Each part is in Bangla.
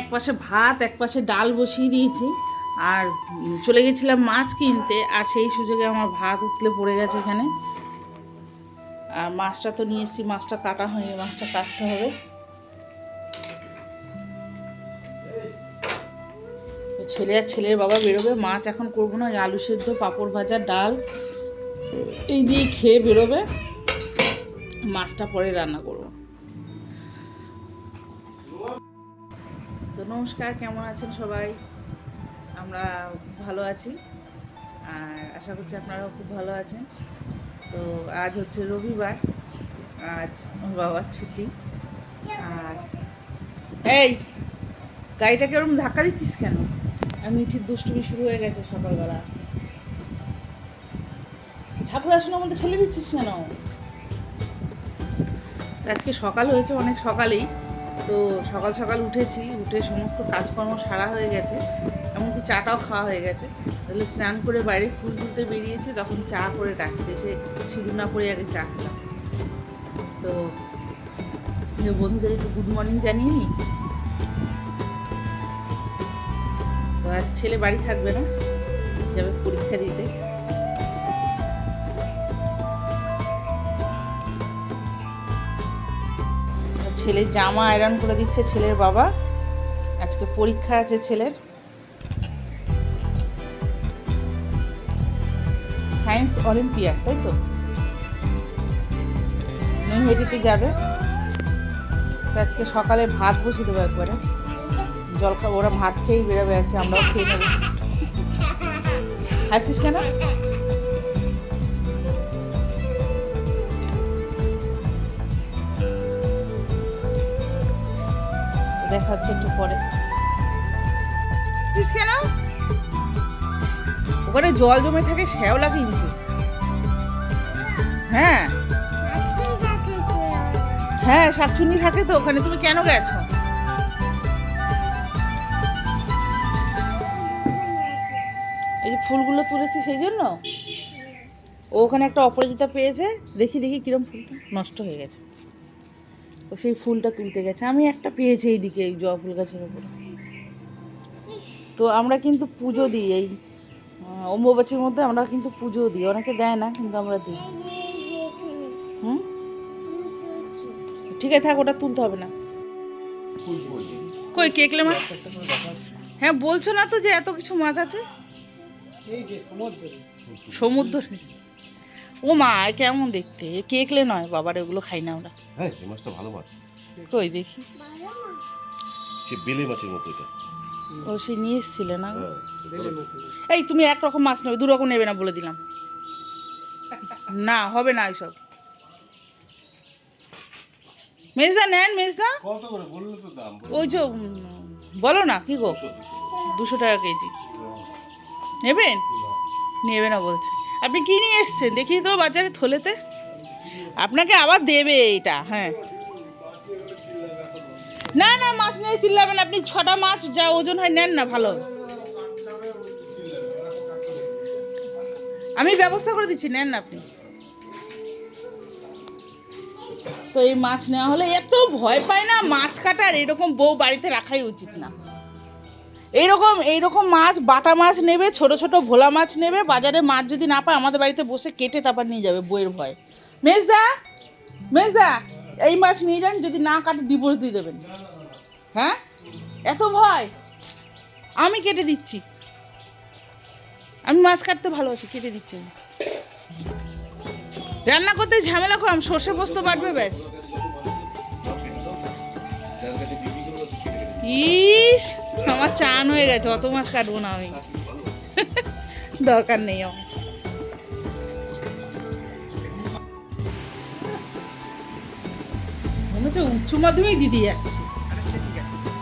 এক পাশে ভাত, এক পাশে ডাল বসিয়ে দিয়েছি। আর চলে গেছিলাম মাছ কিনতে, আর সেই সুযোগে আমার ভাত উতলে পড়ে গেছে এখানে। আর মাছটা তো নিয়ে এসেছি, মাছটা কাটা হয়নি, মাছটা কাটতে হবে। ছেলে আর ছেলের বাবা বেরোবে, মাছ এখন করব না, আলু সেদ্ধ, পাঁপড় ভাজা, ডাল, এই দিয়ে খেয়ে বেরোবে। মাছটা পরে রান্না করব। তো নমস্কার, কেমন আছেন সবাই? আমরা ভালো আছি আর আশা করছি আপনারাও খুব ভালো আছেন। তো আজ হচ্ছে রবিবার, আজ ওর বাবার ছুটি। আর এই গাড়িটাকে ওরকম ধাক্কা দিচ্ছিস কেন? আর মিঠির দুষ্টুমি শুরু হয়ে গেছে সকালবেলা। ঠাকুর আসনের মধ্যে ঠেলে দিচ্ছিস কেন? আজকে সকাল হয়েছে, অনেক সকালেই। তো সকাল সকাল উঠেছি, উঠে সমস্ত কাজকর্ম সারা হয়ে গেছে, এমনকি চাটাও খাওয়া হয়ে গেছে। তাহলে স্নান করে বাইরে ফুল তুলতে বেরিয়েছি, তখন চা করে ডাকছে সে সিঁদুর না পরে আগে চা খেলাম। তো বন্ধুদের একটু গুড মর্নিং জানিয়ে নি। তো আর ছেলে বাড়ি থাকবে না, যাবে পরীক্ষা দিতে। ছেলের জামা আয়রন করে দিচ্ছে ছেলের বাবা। আজকে পরীক্ষা আছে ছেলের। সায়েন্স অলিম্পিয়াড, তাই তো? নৈহাটিতে যাবে। তো আজকে সকালে ভাত বসিয়ে দেবো একবারে। জল ওরা ভাত খেয়েই বেরোবে আর কি, আমরাও খেয়ে নেব। আছিস কেন? দেখা হচ্ছে একটু পরে। ওখানে জল জমে থাকে শ্যাওলা কিন্তু। হ্যাঁ। হ্যাঁ শাকচুন্নি থাকে তো ওখানে তুমি কেন গেছো? এই যে ফুলগুলো তুলেছি সেই জন্য? ও ওখানে একটা অপরাজিতা পেয়েছে। দেখি দেখি কিরম ফুলটা নষ্ট হয়ে গেছে। তো সেই ফুলটা তুলতে গেছে। আমি একটা পেয়েছি এইদিকে এই জবা ফুল গাছের উপরে। তো আমরা কিন্তু পুজো দিই এই অম্বুবাচীর মধ্যে আমরা কিন্তু পুজো দিই। অনেকে দেয় না কিন্তু আমরা দিই। হুম? ঠিক আছে থাক ওটা তুলতে হবে না। কই কেকলে মাছ? হ্যাঁ বলছো না তো যে এত কিছু মাছ আছে? সমুদ্রে। ও মা কেমন দেখতে? কেকলে নয় বাবার ওগুলো খাই না ওরা। হ্যাঁ এই মাছটা ভালো মাছ। কই দেখি। সে বেলে মাছের মতো এটা। ও সে নিয়ে এসছিলে না? হ্যাঁ এই তুমি এক রকম মাছ নেবে দু রকম নেবে না বলে দিলাম। না হবে না এইসব মেজদা নেন মেজদা। কত করে? বললে তো দাম। ওই যে বলো না কি গো? দুশো টাকা কেজি। নেবেন? নেবে না বলছে। আপনি কি নিয়ে এসছেন? দেখি তো বাজারে থলেতে। আপনাকে আবার দেবে এইটা হ্যাঁ। না না, মাছ নিয়ে চিল্লাবেন আপনি ছটা মাছ যা ওজন হয় নেন না, ভালো। আমি ব্যবস্থা করে দিচ্ছি, নেন না আপনি। তো এই মাছ নেওয়া হলে এত ভয় পায় না, মাছ কাটার এরকম বউ বাড়িতে রাখাই উচিত না। এইরকম এইরকম মাছ, বাটা মাছ নেবে, ছোট ছোট ভোলা মাছ নেবে, বাজারে মাছ যদি না পায়, আমাদের বাড়িতে বসে কেটে তারপর নিয়ে যাবে বইয়ের ভয়। মেজদা মেজদা, এই মাছ নিয়ে যান, যদি না কাটে ডিভোর্স দিয়ে দেবেন। হ্যাঁ? এত ভয়? আমি কেটে দিচ্ছি। আমি মাছ কাটতে ভালোবাসি, কেটে দিচ্ছি। রান্না করতে ঝামেলা কম, সর্ষে পোস্ত বাটবে ব্যাস। ইস! আমার চান হয়ে গেছে, অত মাছ কাটবো না আমি। দরকার নেই আমার। মনে হচ্ছে উচ্চ মাধ্যমিক দিদি যাচ্ছে।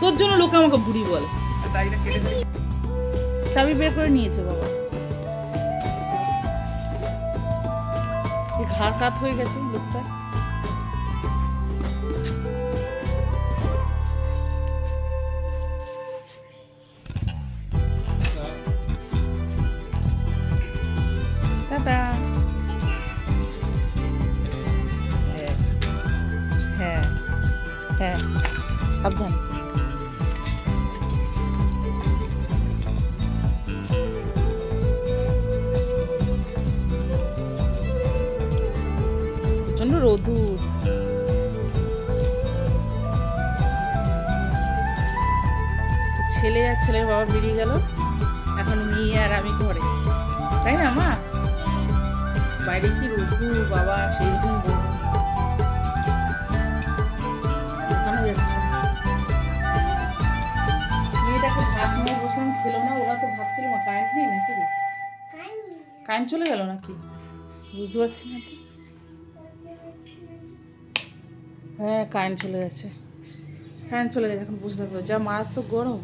তোর জন্য লোকে আমাকে বুড়ি বলে। চাবি বের করে নিয়েছে বাবা। ঘাড় কাত হয়ে গেছে লোকটা সাবধান। প্রচণ্ড রোদুর ছেলে আর ছেলের বাবা বেরিয়ে গেল। এখন মেয়ে আর আমি ঘরে। তাই না, মা? বাইরে কি রোদুর বাবা, সেই রকম কারেন্ট চলে গেল নাকি? বুঝতে পারছি না হ্যাঁ কারেন্ট চলে গেছে। কারেন্ট চলে গেছে, এখন বুঝতে পারব। যা মারাত্মক গরম।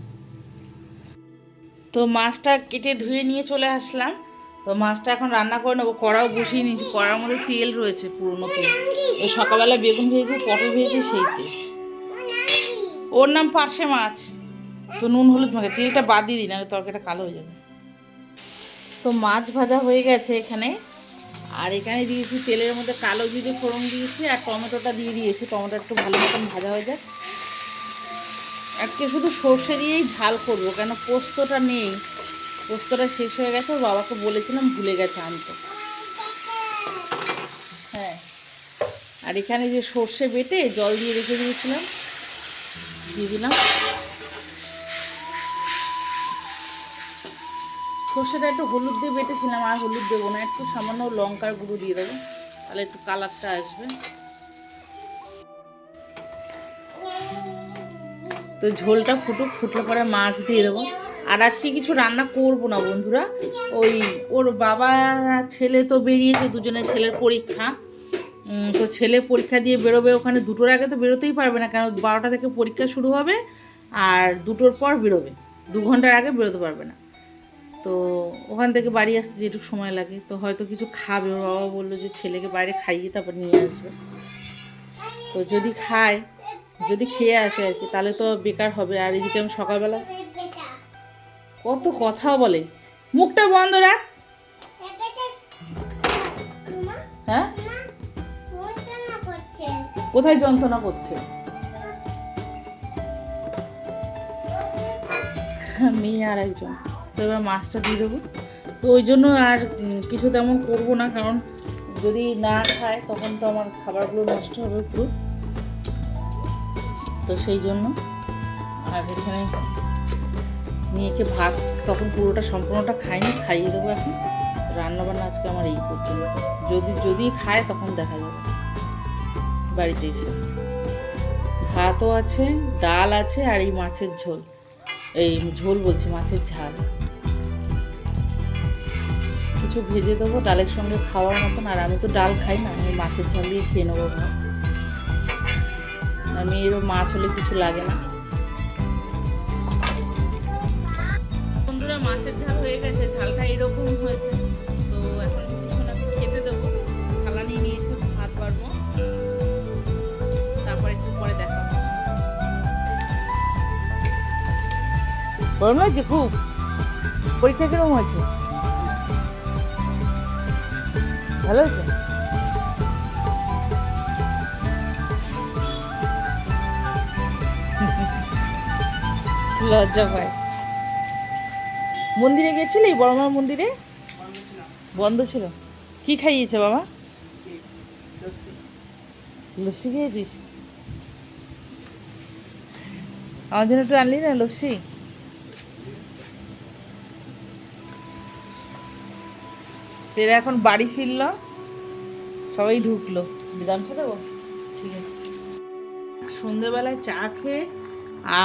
তো মাছটা কেটে ধুয়ে নিয়ে চলে আসলাম। তো মাছটা এখন রান্না করে নেব। কড়াও বসিয়ে নিয়েছি। কড়ার মধ্যে তেল রয়েছে পুরনো তেল। ওই সকালবেলা বেগুন ভেজেছি, পটল ভেজেছি, সেই তেল। ওর নাম পার্শে মাছ। তো নুন হলুদ মাখে তেলটা বাদ দিয়ে দিই, নাহলে তরকারিটা কালো হয়ে যাবে। তো মাছ ভাজা হয়ে গেছে এখানে। আর এখানে দিয়েছি তেলের মধ্যে কালো জিরে ফোড়ন দিয়েছি আর টমেটোটা দিয়ে দিয়েছি। টমেটো একটু ভালো মতন ভাজা হয়ে যাক। আজকে শুধু সর্ষে দিয়েই ঝাল করব, কেন পোস্তটা নেই। পোস্তটা শেষ হয়ে গেছে বাবাকে বলেছিলাম ভুলে গেছে আনতে। হ্যাঁ। আর এখানে যে সর্ষে বেটে জল দিয়ে রেখে দিয়েছিলাম, দিয়ে দিলাম। সর্ষেটা একটু হলুদ দিয়ে বেটেছিলাম, আর হলুদ দেবো না। একটু সামান্য লঙ্কার গুঁড়ো দিয়ে দেবো, তাহলে একটু কালারটা আসবে। তো ঝোলটা ফুটুক, ফুটলে পরে মাছ দিয়ে দেবো। আর আজকে কিছু রান্না করব না বন্ধুরা। ওই ওর বাবা, ছেলে তো বেরিয়েছে, দুজনের ছেলের পরীক্ষা। তো ছেলে পরীক্ষা দিয়ে বেরোবে ওখানে দুটোর আগে তো বেরোতেই পারবে না কারণ বারোটা থেকে পরীক্ষা শুরু হবে, আর দুটোর পর বেরোবে। দু ঘণ্টার আগে বেরোতে পারবে না। তো ওখান থেকে বাড়ি আসতে যেটুকু সময় লাগে, তো হয়তো কিছু খাবে। ওর বাবা বলল যে ছেলেকে বাইরে খাইয়ে তারপর নিয়ে আসবে। তো যদি খায়, যদি খেয়ে আসে আর কি, তাহলে তো বেকার হবে। আর এদিকে আমি সকালবেলা কত কথা বলে। মুখটা বন্ধ রাখ। হ্যাঁ? কোথায় যন্ত্রণা করছে? মেয়ে আর একজন। তো এবার মাছটা দিয়ে দেবো। তো ওই জন্য আর কিছু তেমন করব না, কারণ যদি না খায় তখন তো আমার খাবারগুলো নষ্ট হবে পুরো। তো সেই জন্য আর এখানে মেয়েকে ভাত তখন পুরোটা সম্পূর্ণটা খাইনি, খাইয়ে দেবো এখন। রান্নাবান্না আজকে আমার এই পর্যন্ত। যদি যদি খায় তখন দেখা যাবে। বাড়িতে এসে ভাতও আছে, ডাল আছে আর এই মাছের ঝোল। এই ঝোল বলছি, মাছের ঝাল। কিছু ভেজে দেবো, ডালের সঙ্গে খাওয়ার মতন। আর আমি তো ডাল খাই না, আমি মাছের ঝাল দিয়ে খেয়ে নেব আমি এরও মাছ হলে কিছু লাগে না। বন্ধুরা, মাছের ঝাল হয়ে গেছে, ঝালটা এরকম হয়েছে। গরম লাগছে খুব। পরীক্ষা কীরকম হয়েছে? ভালো হয়েছে? লজ্জা পায়। মন্দিরে গেছিলি? বড়মার মন্দিরে? বন্ধ ছিল। কি খাইয়েছে বাবা? লস্যি খেয়েছিস? আমার জন্য একটু আনলি না লস্যি? এরা এখন বাড়ি ফিরল। সবাই ঢুকলো। বিধান দেবো ঠিক আছে। সন্ধেবেলায় চা খেয়ে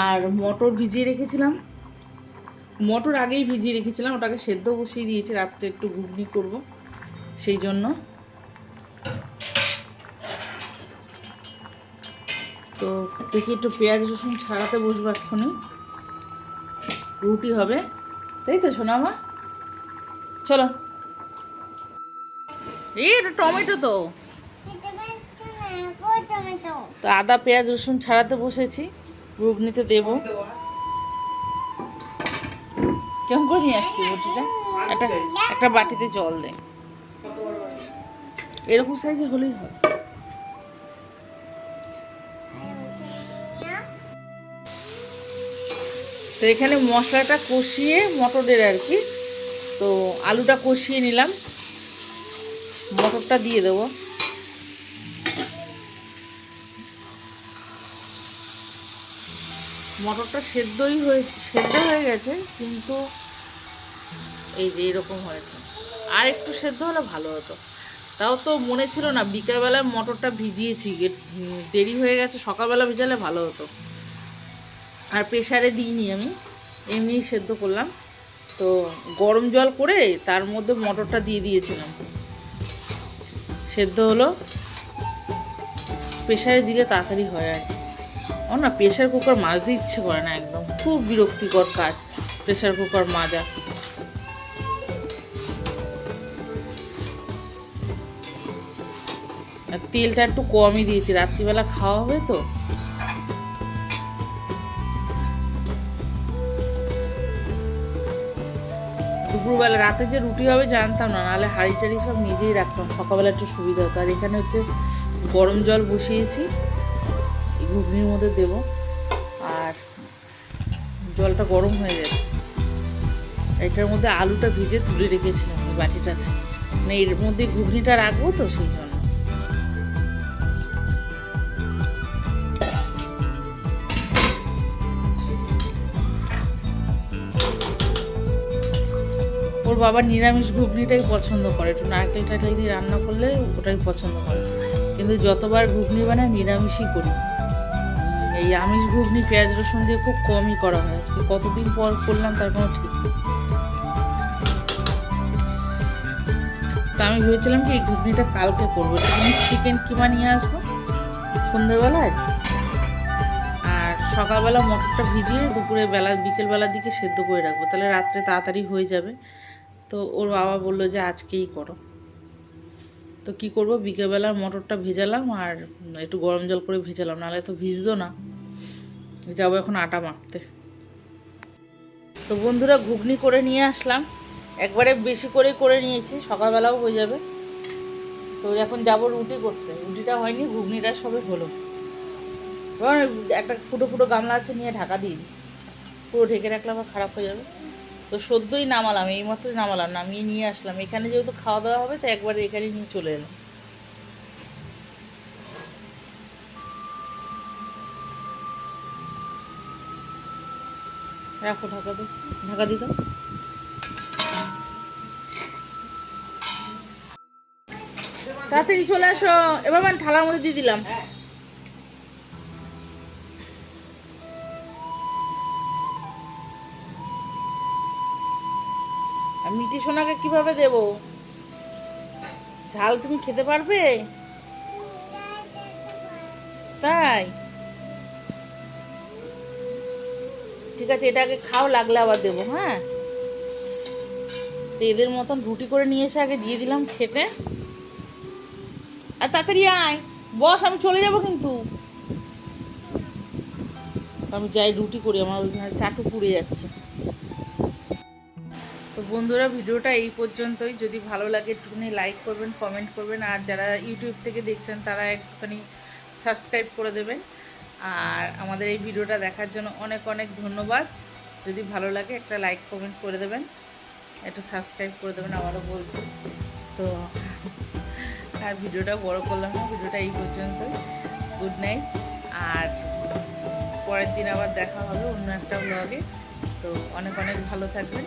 আর মটর ভিজিয়ে রেখেছিলাম। মটর আগেই ভিজিয়ে রেখেছিলাম ওটাকে সেদ্ধ বসিয়ে দিয়েছি রাত্রে একটু ঘুগনি করব সেই জন্য। তো দেখি একটু পেঁয়াজ রসুন ছাড়াতে বসবো এক্ষুনি। রুটি হবে। তাই তো শোনা মা চলো। এই এটা টমেটো তো। আদা, পেঁয়াজ, রসুন ছাড়াতে বসেছি। ঘুগনিতে দেবো। কেমন করে নিয়ে আসছি রুটিটা? একটা একটা বাটিতে জল দে। এরকম সাইজে হলেই হয়। তো এখানে মশলাটা কষিয়ে মটরের আর কি। তো আলুটা কষিয়ে নিলাম। মটরটা দিয়ে দেবো। মটরটা সেদ্ধই হয়ে, সেদ্ধ হয়ে গেছে, কিন্তু এই যে এরকম হয়েছে। আর একটু সেদ্ধ হলে ভালো হতো। তাও তো মনে ছিল না, বিকালবেলায় মটরটা ভিজিয়েছি দেরি হয়ে গেছে, সকালবেলা ভিজালে ভালো হতো। আর প্রেশারে দিইনি আমি এমনি সেদ্ধ করলাম। তো গরম জল করে তার মধ্যে মটরটা দিয়ে দিয়েছিলাম। সেদ্ধ হলো। প্রেশারে দিলে তাড়াতাড়ি হয় আর ও না প্রেশার কুকার মাজতে ইচ্ছে করে না একদম। খুব বিরক্তিকর কাজ প্রেশার কুকার মাজা। আর তেলটা একটু কমই দিয়েছি। রাত্রিবেলা খাওয়া হবে তো। দুপুরবেলা, রাতে যে রুটি হবে জানতাম না, নাহলে হাঁড়ি টাড়ি সব নিজেই রাখতাম, সকালবেলা একটু সুবিধা হতো আর এখানে হচ্ছে গরম জল বসিয়েছি ঘুগনির মধ্যে দেব। আর জলটা গরম হয়ে গেছে। এটার মধ্যে আলুটা ভিজে তুলে রেখেছিলাম বাটিটাতে। মানে এর মধ্যে ঘুগনিটা রাখব তো সেই জন্য। ওর বাবা নিরামিষ ঘুগনিটাই পছন্দ করে। একটু নারকেল টারকেল দিয়ে রান্না করলে ওটাই পছন্দ করে। কিন্তু যতবার ঘুগনি বানায় নিরামিষই করি। এই আমিষ ঘুগনি, পেঁয়াজ রসুন দিয়ে খুব কমই করা হয়। আজকে কতদিন পর করলাম তার কোনো ঠিক নেই। তো আমি ভেবেছিলাম কি এই ঘুগনিটা কালকে করব। তুমি চিকেন কিমা নিয়ে আসব সন্ধ্যেবেলায়। আর সকালবেলা মটরটা ভিজিয়ে দুপুরে বেলা, বিকেলবেলার দিকে সেদ্ধ করে রাখব। তাহলে রাত্রে তাড়াতাড়ি হয়ে যাবে। তো ওর বাবা বলল যে আজকেই করো। তো কি করব? বিকেলবেলার মটরটা ভেজালাম আর একটু গরম জল করে ভেজালাম, নাহলে তো ভিজতো না। যাব এখন আটা মাখতে। তো বন্ধুরা ঘুগনি করে নিয়ে আসলাম। একবারে বেশি করে করে নিয়েছি, সকালবেলাও হয়ে যাবে। তো এখন যাব রুটি করতে। রুটিটা হয়নি, ঘুগনিটা সবে হলো। একটা ফুটো ফুটো গামলা আছে নিয়ে ঢাকা দিই। পুরো ঢেকে রাখলে আবার খারাপ হয়ে যাবে। তো সদ্যই নামালাম এইমাত্রই নামালাম, নামিয়ে নিয়ে আসলাম। এখানে যেহেতু খাওয়া দাওয়া হবে তো একবারে এখানে নিয়ে চলে এলাম। রাখো ঢাকা দে ঢাকা দিত তাড়াতাড়ি চলে আসো, এবার মানে থালার মধ্যে দিয়ে দিলাম। মিটি সোনাকে কীভাবে দেব? ঝাল তুমি খেতে পারবে? তাই? ঠিক আছে, এটা আগে খাও, লাগলে আবার দেবো হ্যাঁ? তো এদের মতন রুটি করে নিয়ে এসে আগে দিয়ে দিলাম খেতে। আর তাড়াতাড়ি আয়, বস, আমি চলে যাব কিন্তু। আমি যাই, রুটি করি, আমার ওইখানে চাটু পুড়ে যাচ্ছে। বন্ধুরা, ভিডিওটা এই পর্যন্তই। যদি ভালো লাগে, একটুখানি লাইক করবেন কমেন্ট করবেন। আর যারা ইউটিউব থেকে দেখছেন, তারা একটুখানি সাবস্ক্রাইব করে দেবেন। আর আমাদের এই ভিডিওটা দেখার জন্য অনেক অনেক ধন্যবাদ। যদি ভালো লাগে, একটা লাইক কমেন্ট করে দেবেন। একটু সাবস্ক্রাইব করে দেবেন, আবারও বলছি। তো, আর ভিডিওটা বড় করলাম না, ভিডিওটা এই পর্যন্তই। গুড নাইট আর পরের দিন আবার দেখা হবে অন্য একটা ব্লগে তো অনেক অনেক ভালো থাকবেন।